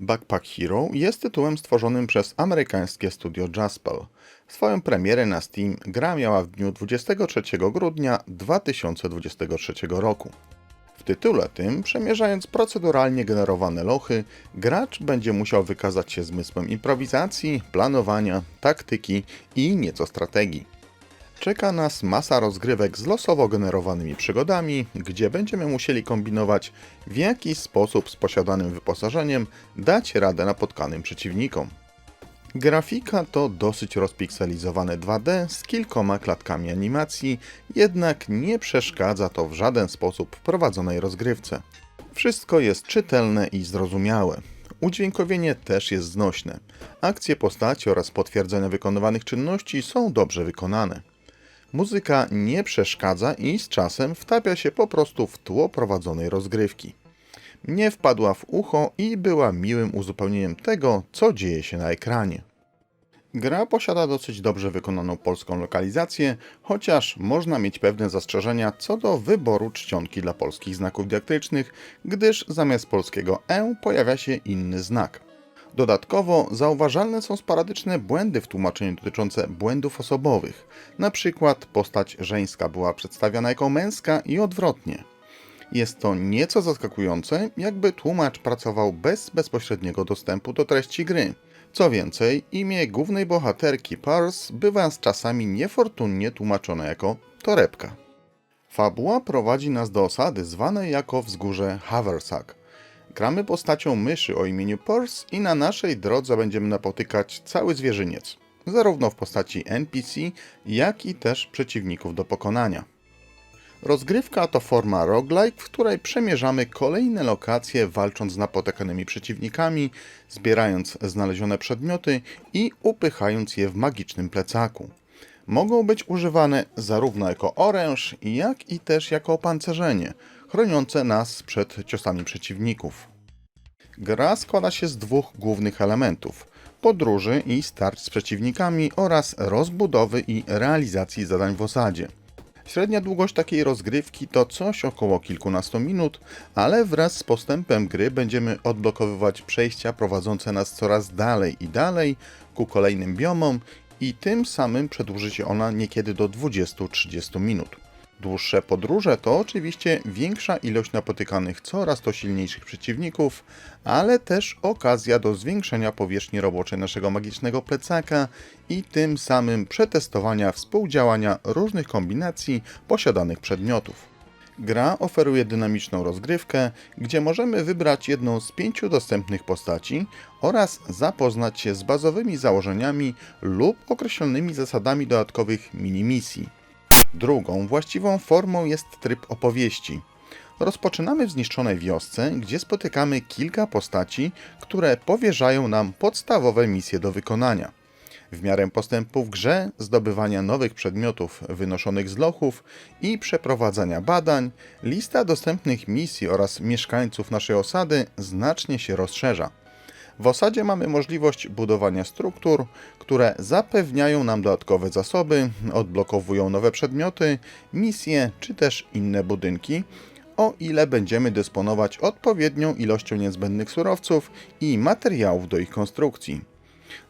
Backpack Hero jest tytułem stworzonym przez amerykańskie studio Jaspel. Swoją premierę na Steam gra miała w dniu 23 grudnia 2023 roku. W tytule tym, przemierzając proceduralnie generowane lochy, gracz będzie musiał wykazać się zmysłem improwizacji, planowania, taktyki i nieco strategii. Czeka nas masa rozgrywek z losowo generowanymi przygodami, gdzie będziemy musieli kombinować, w jaki sposób z posiadanym wyposażeniem dać radę napotkanym przeciwnikom. Grafika to dosyć rozpikselizowane 2D z kilkoma klatkami animacji, jednak nie przeszkadza to w żaden sposób prowadzonej rozgrywce. Wszystko jest czytelne i zrozumiałe. Udźwiękowienie też jest znośne. Akcje postaci oraz potwierdzenia wykonywanych czynności są dobrze wykonane. Muzyka nie przeszkadza i z czasem wtapia się po prostu w tło prowadzonej rozgrywki. Mnie wpadła w ucho i była miłym uzupełnieniem tego, co dzieje się na ekranie. Gra posiada dosyć dobrze wykonaną polską lokalizację, chociaż można mieć pewne zastrzeżenia co do wyboru czcionki dla polskich znaków didaktycznych, gdyż zamiast polskiego E pojawia się inny znak. Dodatkowo zauważalne są sporadyczne błędy w tłumaczeniu dotyczące błędów osobowych. Na przykład postać żeńska była przedstawiana jako męska i odwrotnie. Jest to nieco zaskakujące, jakby tłumacz pracował bez bezpośredniego dostępu do treści gry. Co więcej, imię głównej bohaterki Pars bywa z czasami niefortunnie tłumaczone jako torebka. Fabuła prowadzi nas do osady zwanej jako wzgórze Haversack. Gramy postacią myszy o imieniu Pors i na naszej drodze będziemy napotykać cały zwierzyniec, zarówno w postaci NPC, jak i też przeciwników do pokonania. Rozgrywka to forma roguelike, w której przemierzamy kolejne lokacje, walcząc z napotykanymi przeciwnikami, zbierając znalezione przedmioty i upychając je w magicznym plecaku. Mogą być używane zarówno jako oręż, jak i też jako opancerzenie, chroniące nas przed ciosami przeciwników. Gra składa się z dwóch głównych elementów: podróży i starć z przeciwnikami oraz rozbudowy i realizacji zadań w osadzie. Średnia długość takiej rozgrywki to coś około kilkunastu minut, ale wraz z postępem gry będziemy odblokowywać przejścia prowadzące nas coraz dalej i dalej ku kolejnym biomom i tym samym przedłuży się ona niekiedy do 20-30 minut. Dłuższe podróże to oczywiście większa ilość napotykanych coraz to silniejszych przeciwników, ale też okazja do zwiększenia powierzchni roboczej naszego magicznego plecaka i tym samym przetestowania współdziałania różnych kombinacji posiadanych przedmiotów. Gra oferuje dynamiczną rozgrywkę, gdzie możemy wybrać jedną z pięciu dostępnych postaci oraz zapoznać się z bazowymi założeniami lub określonymi zasadami dodatkowych minimisji. Drugą właściwą formą jest tryb opowieści. Rozpoczynamy w zniszczonej wiosce, gdzie spotykamy kilka postaci, które powierzają nam podstawowe misje do wykonania. W miarę postępu w grze, zdobywania nowych przedmiotów wynoszonych z lochów i przeprowadzania badań, lista dostępnych misji oraz mieszkańców naszej osady znacznie się rozszerza. W osadzie mamy możliwość budowania struktur, które zapewniają nam dodatkowe zasoby, odblokowują nowe przedmioty, misje czy też inne budynki, o ile będziemy dysponować odpowiednią ilością niezbędnych surowców i materiałów do ich konstrukcji.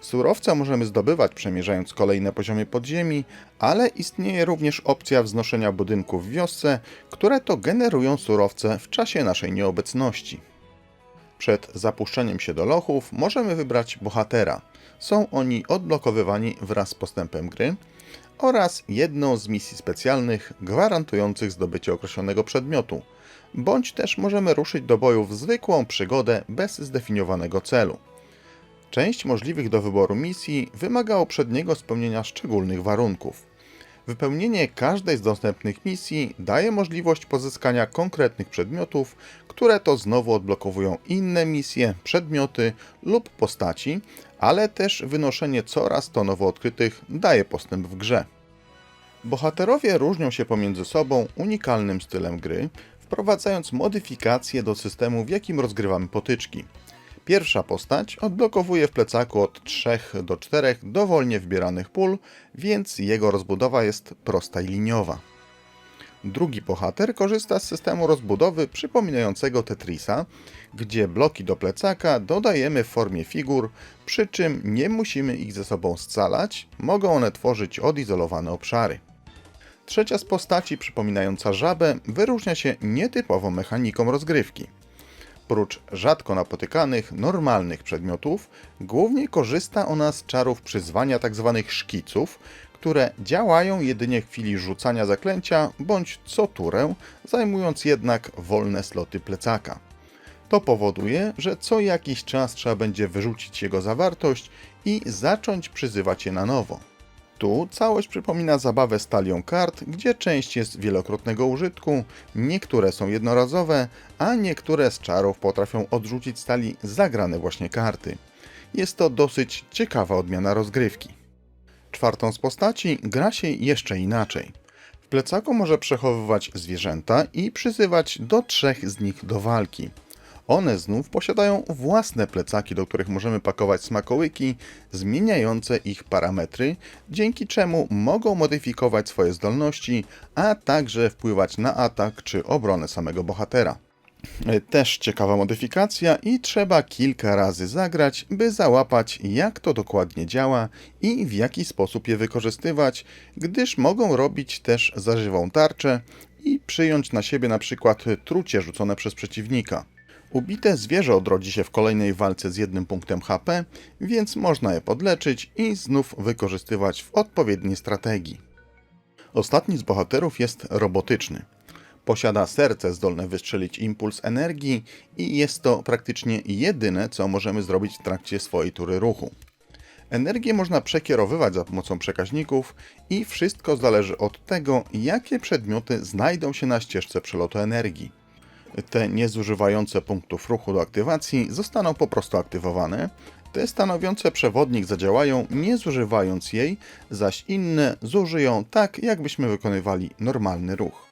Surowce możemy zdobywać przemierzając kolejne poziomy podziemi, ale istnieje również opcja wznoszenia budynków w wiosce, które to generują surowce w czasie naszej nieobecności. Przed zapuszczeniem się do lochów możemy wybrać bohatera. Są oni odblokowywani wraz z postępem gry oraz jedną z misji specjalnych gwarantujących zdobycie określonego przedmiotu, bądź też możemy ruszyć do boju w zwykłą przygodę bez zdefiniowanego celu. Część możliwych do wyboru misji wymaga uprzedniego spełnienia szczególnych warunków. Wypełnienie każdej z dostępnych misji daje możliwość pozyskania konkretnych przedmiotów, które to znowu odblokowują inne misje, przedmioty lub postaci, ale też wynoszenie coraz to nowo odkrytych daje postęp w grze. Bohaterowie różnią się pomiędzy sobą unikalnym stylem gry, wprowadzając modyfikacje do systemu, w jakim rozgrywamy potyczki. Pierwsza postać odblokowuje w plecaku od 3 do 4 dowolnie wbieranych pól, więc jego rozbudowa jest prosta i liniowa. Drugi bohater korzysta z systemu rozbudowy przypominającego Tetrisa, gdzie bloki do plecaka dodajemy w formie figur, przy czym nie musimy ich ze sobą scalać, mogą one tworzyć odizolowane obszary. Trzecia z postaci, przypominająca żabę, wyróżnia się nietypową mechaniką rozgrywki. Prócz rzadko napotykanych, normalnych przedmiotów, głównie korzysta ona z czarów przyzwania tzw. szkiców, które działają jedynie w chwili rzucania zaklęcia bądź co turę, zajmując jednak wolne sloty plecaka. To powoduje, że co jakiś czas trzeba będzie wyrzucić jego zawartość i zacząć przyzywać je na nowo. Tu całość przypomina zabawę z talią kart, gdzie część jest wielokrotnego użytku, niektóre są jednorazowe, a niektóre z czarów potrafią odrzucić z talii zagrane właśnie karty. Jest to dosyć ciekawa odmiana rozgrywki. Czwartą z postaci gra się jeszcze inaczej. W plecaku może przechowywać zwierzęta i przyzywać do trzech z nich do walki. One znów posiadają własne plecaki, do których możemy pakować smakołyki, zmieniające ich parametry, dzięki czemu mogą modyfikować swoje zdolności, a także wpływać na atak czy obronę samego bohatera. Też ciekawa modyfikacja i trzeba kilka razy zagrać, by załapać jak to dokładnie działa i w jaki sposób je wykorzystywać, gdyż mogą robić też zażywą tarczę i przyjąć na siebie na przykład trucie rzucone przez przeciwnika. Ubite zwierzę odrodzi się w kolejnej walce z jednym punktem HP, więc można je podleczyć i znów wykorzystywać w odpowiedniej strategii. Ostatni z bohaterów jest robotyczny. Posiada serce zdolne wystrzelić impuls energii i jest to praktycznie jedyne, co możemy zrobić w trakcie swojej tury ruchu. Energię można przekierowywać za pomocą przekaźników i wszystko zależy od tego, jakie przedmioty znajdą się na ścieżce przelotu energii. Te niezużywające punktów ruchu do aktywacji zostaną po prostu aktywowane, te stanowiące przewodnik zadziałają nie zużywając jej, zaś inne zużyją tak, jakbyśmy wykonywali normalny ruch.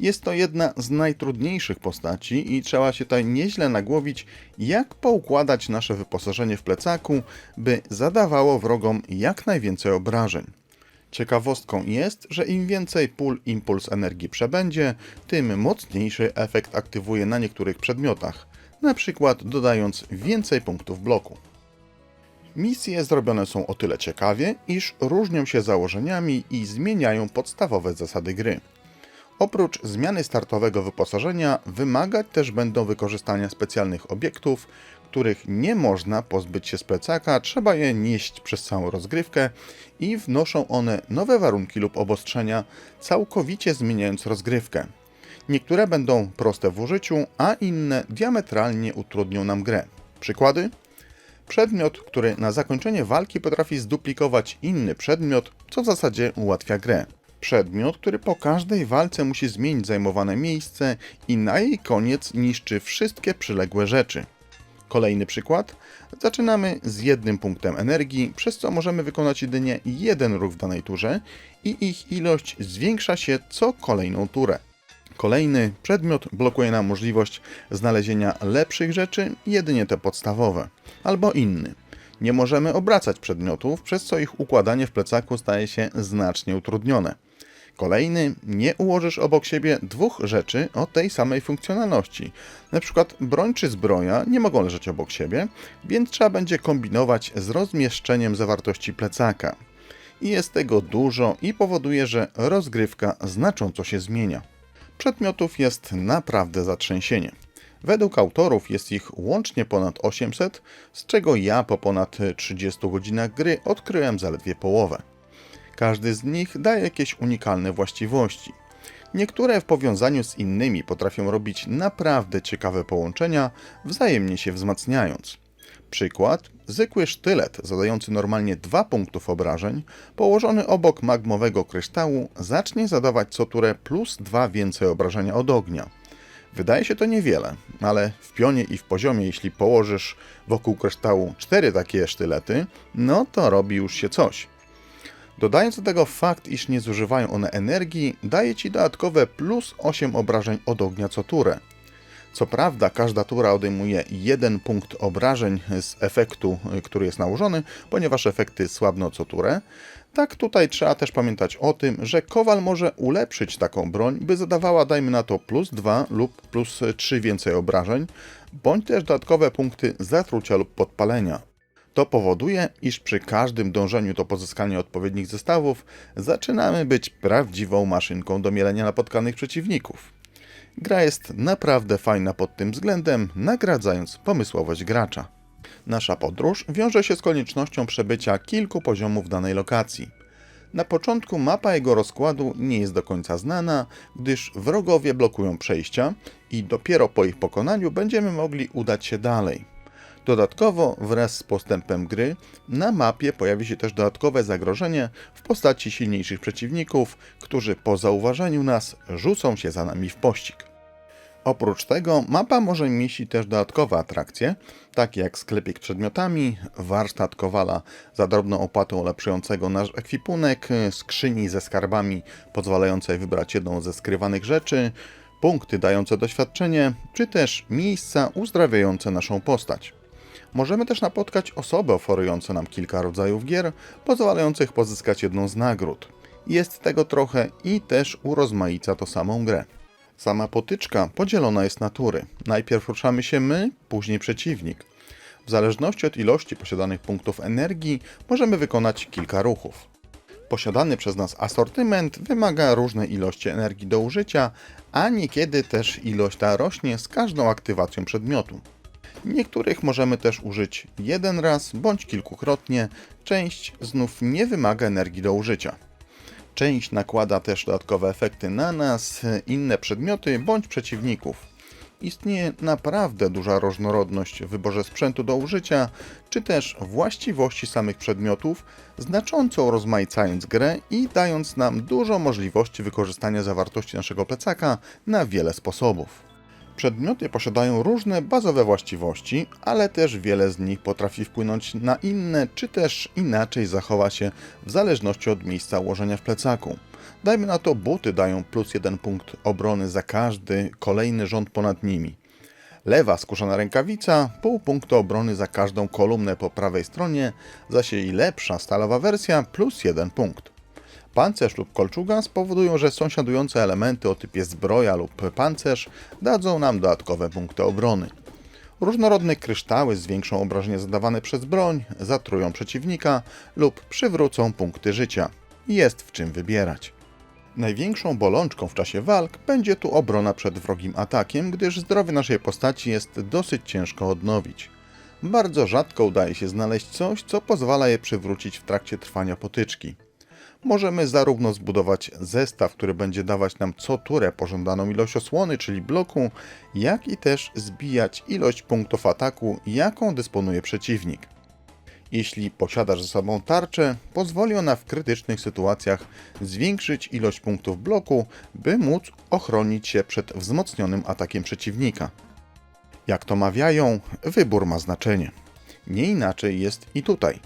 Jest to jedna z najtrudniejszych postaci i trzeba się tutaj nieźle nagłowić, jak poukładać nasze wyposażenie w plecaku, by zadawało wrogom jak najwięcej obrażeń. Ciekawostką jest, że im więcej pól impuls energii przebędzie, tym mocniejszy efekt aktywuje na niektórych przedmiotach, na przykład dodając więcej punktów bloku. Misje zrobione są o tyle ciekawie, iż różnią się założeniami i zmieniają podstawowe zasady gry. Oprócz zmiany startowego wyposażenia, wymagać też będą wykorzystania specjalnych obiektów, których nie można pozbyć się z plecaka, trzeba je nieść przez całą rozgrywkę i wnoszą one nowe warunki lub obostrzenia, całkowicie zmieniając rozgrywkę. Niektóre będą proste w użyciu, a inne diametralnie utrudnią nam grę. Przykłady? Przedmiot, który na zakończenie walki potrafi zduplikować inny przedmiot, co w zasadzie ułatwia grę. Przedmiot, który po każdej walce musi zmienić zajmowane miejsce i na jej koniec niszczy wszystkie przyległe rzeczy. Kolejny przykład. Zaczynamy z jednym punktem energii, przez co możemy wykonać jedynie jeden ruch w danej turze i ich ilość zwiększa się co kolejną turę. Kolejny przedmiot blokuje nam możliwość znalezienia lepszych rzeczy, jedynie te podstawowe, albo inny. Nie możemy obracać przedmiotów, przez co ich układanie w plecaku staje się znacznie utrudnione. Kolejny, nie ułożysz obok siebie dwóch rzeczy o tej samej funkcjonalności. Na przykład broń czy zbroja nie mogą leżeć obok siebie, więc trzeba będzie kombinować z rozmieszczeniem zawartości plecaka. I jest tego dużo i powoduje, że rozgrywka znacząco się zmienia. Przedmiotów jest naprawdę zatrzęsienie. Według autorów jest ich łącznie ponad 800, z czego ja po ponad 30 godzinach gry odkryłem zaledwie połowę. Każdy z nich daje jakieś unikalne właściwości. Niektóre w powiązaniu z innymi potrafią robić naprawdę ciekawe połączenia, wzajemnie się wzmacniając. Przykład: zwykły sztylet zadający normalnie 2 punktów obrażeń, położony obok magmowego kryształu, zacznie zadawać co turę plus 2 więcej obrażenia od ognia. Wydaje się to niewiele, ale w pionie i w poziomie, jeśli położysz wokół kryształu 4 takie sztylety, no to robi już się coś. Dodając do tego fakt, iż nie zużywają one energii, daje Ci dodatkowe plus 8 obrażeń od ognia co turę. Co prawda, każda tura odejmuje jeden punkt obrażeń z efektu, y, który jest nałożony, ponieważ efekty słabną co turę. Tak tutaj trzeba też pamiętać o tym, że kowal może ulepszyć taką broń, by zadawała, dajmy na to, plus 2 lub plus 3 więcej obrażeń, bądź też dodatkowe punkty zatrucia lub podpalenia. To powoduje, iż przy każdym dążeniu do pozyskania odpowiednich zestawów zaczynamy być prawdziwą maszynką do mielenia napotkanych przeciwników. Gra jest naprawdę fajna pod tym względem, nagradzając pomysłowość gracza. Nasza podróż wiąże się z koniecznością przebycia kilku poziomów danej lokacji. Na początku mapa jego rozkładu nie jest do końca znana, gdyż wrogowie blokują przejścia i dopiero po ich pokonaniu będziemy mogli udać się dalej. Dodatkowo, wraz z postępem gry, na mapie pojawi się też dodatkowe zagrożenie w postaci silniejszych przeciwników, którzy po zauważeniu nas rzucą się za nami w pościg. Oprócz tego, mapa może mieścić też dodatkowe atrakcje, takie jak sklepik przedmiotami, warsztat kowala za drobną opłatą ulepszającego nasz ekwipunek, skrzyni ze skarbami pozwalające wybrać jedną ze skrywanych rzeczy, punkty dające doświadczenie, czy też miejsca uzdrawiające naszą postać. Możemy też napotkać osoby oferujące nam kilka rodzajów gier, pozwalających pozyskać jedną z nagród. Jest tego trochę i też urozmaica to samą grę. Sama potyczka podzielona jest na tury. Najpierw ruszamy się my, później przeciwnik. W zależności od ilości posiadanych punktów energii możemy wykonać kilka ruchów. Posiadany przez nas asortyment wymaga różnej ilości energii do użycia, a niekiedy też ilość ta rośnie z każdą aktywacją przedmiotu. Niektórych możemy też użyć jeden raz bądź kilkukrotnie, część znów nie wymaga energii do użycia. Część nakłada też dodatkowe efekty na nas, inne przedmioty bądź przeciwników. Istnieje naprawdę duża różnorodność w wyborze sprzętu do użycia, czy też właściwości samych przedmiotów, znacząco rozmaicając grę i dając nam dużo możliwości wykorzystania zawartości naszego plecaka na wiele sposobów. Przedmioty posiadają różne bazowe właściwości, ale też wiele z nich potrafi wpłynąć na inne, czy też inaczej zachowa się w zależności od miejsca ułożenia w plecaku. Dajmy na to, buty dają plus jeden punkt obrony za każdy kolejny rząd ponad nimi. Lewa skórzana rękawica, pół punktu obrony za każdą kolumnę po prawej stronie, zaś jej lepsza stalowa wersja plus jeden punkt. Pancerz lub kolczuga spowodują, że sąsiadujące elementy o typie zbroja lub pancerz dadzą nam dodatkowe punkty obrony. Różnorodne kryształy zwiększą obrażenie zadawane przez broń, zatrują przeciwnika lub przywrócą punkty życia. Jest w czym wybierać. Największą bolączką w czasie walk będzie tu obrona przed wrogim atakiem, gdyż zdrowie naszej postaci jest dosyć ciężko odnowić. Bardzo rzadko udaje się znaleźć coś, co pozwala je przywrócić w trakcie trwania potyczki możemy zarówno zbudować zestaw, który będzie dawać nam co turę pożądaną ilość osłony, czyli bloku, jak i też zbijać ilość punktów ataku, jaką dysponuje przeciwnik. Jeśli posiadasz ze sobą tarczę, pozwoli ona w krytycznych sytuacjach zwiększyć ilość punktów bloku, by móc ochronić się przed wzmocnionym atakiem przeciwnika. Jak to mawiają, wybór ma znaczenie. Nie inaczej jest i tutaj.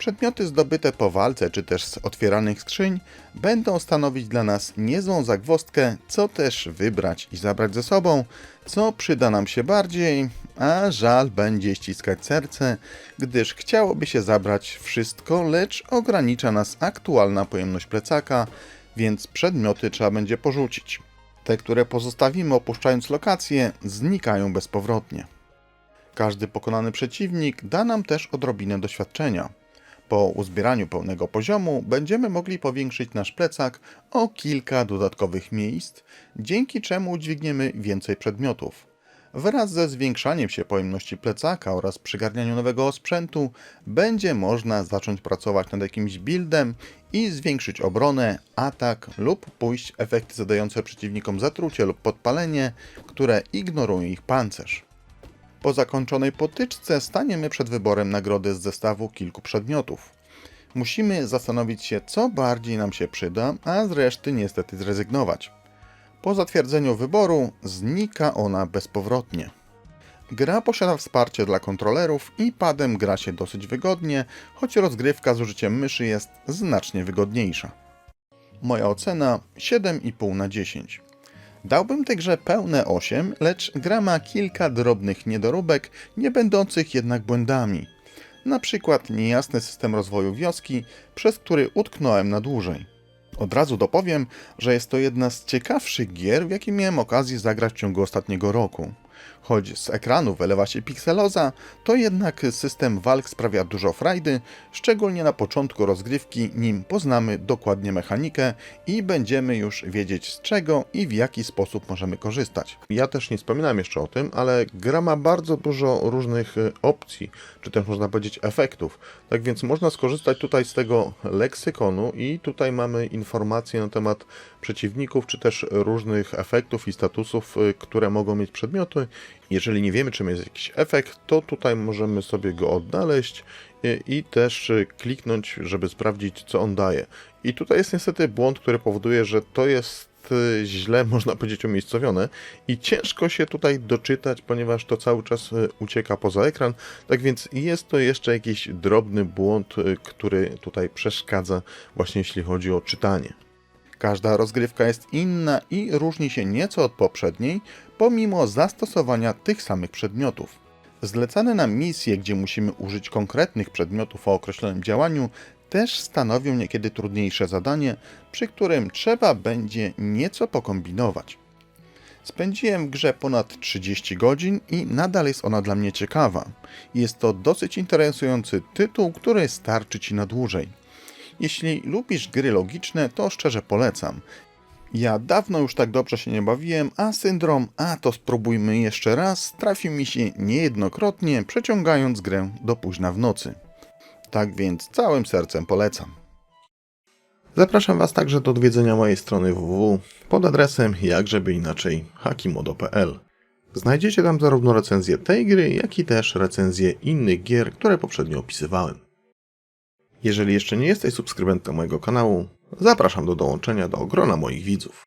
Przedmioty zdobyte po walce czy też z otwieranych skrzyń będą stanowić dla nas niezłą zagwozdkę, co też wybrać i zabrać ze sobą, co przyda nam się bardziej, a żal będzie ściskać serce, gdyż chciałoby się zabrać wszystko, lecz ogranicza nas aktualna pojemność plecaka, więc przedmioty trzeba będzie porzucić. Te, które pozostawimy opuszczając lokację, znikają bezpowrotnie. Każdy pokonany przeciwnik da nam też odrobinę doświadczenia. Po uzbieraniu pełnego poziomu będziemy mogli powiększyć nasz plecak o kilka dodatkowych miejsc, dzięki czemu udźwigniemy więcej przedmiotów. Wraz ze zwiększaniem się pojemności plecaka oraz przygarnianiu nowego sprzętu będzie można zacząć pracować nad jakimś buildem i zwiększyć obronę, atak lub pójść efekty zadające przeciwnikom zatrucie lub podpalenie, które ignorują ich pancerz. Po zakończonej potyczce staniemy przed wyborem nagrody z zestawu kilku przedmiotów. Musimy zastanowić się, co bardziej nam się przyda, a z reszty niestety zrezygnować. Po zatwierdzeniu wyboru znika ona bezpowrotnie. Gra posiada wsparcie dla kontrolerów i padem gra się dosyć wygodnie, choć rozgrywka z użyciem myszy jest znacznie wygodniejsza. Moja ocena 7,5 na 10. Dałbym tej grze pełne 8, lecz gra ma kilka drobnych niedoróbek, nie będących jednak błędami. Na przykład niejasny system rozwoju wioski, przez który utknąłem na dłużej. Od razu dopowiem, że jest to jedna z ciekawszych gier, w jakie miałem okazję zagrać w ciągu ostatniego roku. Choć z ekranu wylewa się pikseloza, to jednak system walk sprawia dużo frajdy, szczególnie na początku rozgrywki, nim poznamy dokładnie mechanikę i będziemy już wiedzieć z czego i w jaki sposób możemy korzystać. Ja też nie wspominałem jeszcze o tym, ale gra ma bardzo dużo różnych e, opcji, czy też można powiedzieć efektów. Tak więc można skorzystać tutaj z tego leksykonu i tutaj mamy informacje na temat przeciwników, czy też różnych efektów i statusów, y, które mogą mieć przedmioty. Jeżeli nie wiemy, czym jest jakiś efekt, to tutaj możemy sobie go odnaleźć y, i też y, kliknąć, żeby sprawdzić, co on daje. I tutaj jest niestety błąd, który powoduje, że to jest źle, można powiedzieć, umiejscowione i ciężko się tutaj doczytać, ponieważ to cały czas ucieka poza ekran. Tak więc jest to jeszcze jakiś drobny błąd, który tutaj przeszkadza, właśnie jeśli chodzi o czytanie. Każda rozgrywka jest inna i różni się nieco od poprzedniej, pomimo zastosowania tych samych przedmiotów. Zlecane nam misje, gdzie musimy użyć konkretnych przedmiotów o określonym działaniu, też stanowią niekiedy trudniejsze zadanie, przy którym trzeba będzie nieco pokombinować. Spędziłem w grze ponad 30 godzin i nadal jest ona dla mnie ciekawa. Jest to dosyć interesujący tytuł, który starczy ci na dłużej. Jeśli lubisz gry logiczne, to szczerze polecam. Ja dawno już tak dobrze się nie bawiłem, a syndrom, a to spróbujmy jeszcze raz, trafił mi się niejednokrotnie, przeciągając grę do późna w nocy. Tak więc całym sercem polecam. Zapraszam Was także do odwiedzenia mojej strony www pod adresem jakżeby inaczej hakimodo.pl. Znajdziecie tam zarówno recenzję tej gry, jak i też recenzję innych gier, które poprzednio opisywałem. Jeżeli jeszcze nie jesteś subskrybentem mojego kanału, zapraszam do dołączenia do grona moich widzów.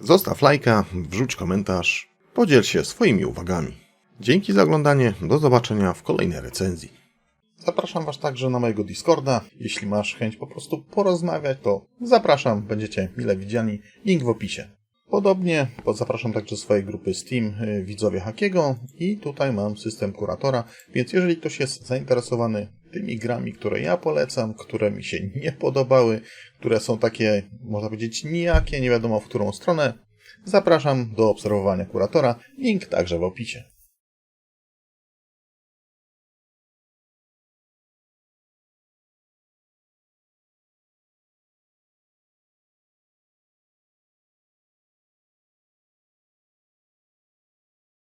Zostaw lajka, wrzuć komentarz, podziel się swoimi uwagami. Dzięki za oglądanie, do zobaczenia w kolejnej recenzji. Zapraszam Was także na mojego Discorda. Jeśli masz chęć po prostu porozmawiać, to zapraszam, będziecie mile widziani. Link w opisie. Podobnie zapraszam także swojej grupy Steam y, Widzowie Hakiego i tutaj mam system kuratora, więc jeżeli ktoś jest zainteresowany tymi grami, które ja polecam, które mi się nie podobały, które są takie, można powiedzieć, nijakie, nie wiadomo w którą stronę, zapraszam do obserwowania kuratora. Link także w opisie.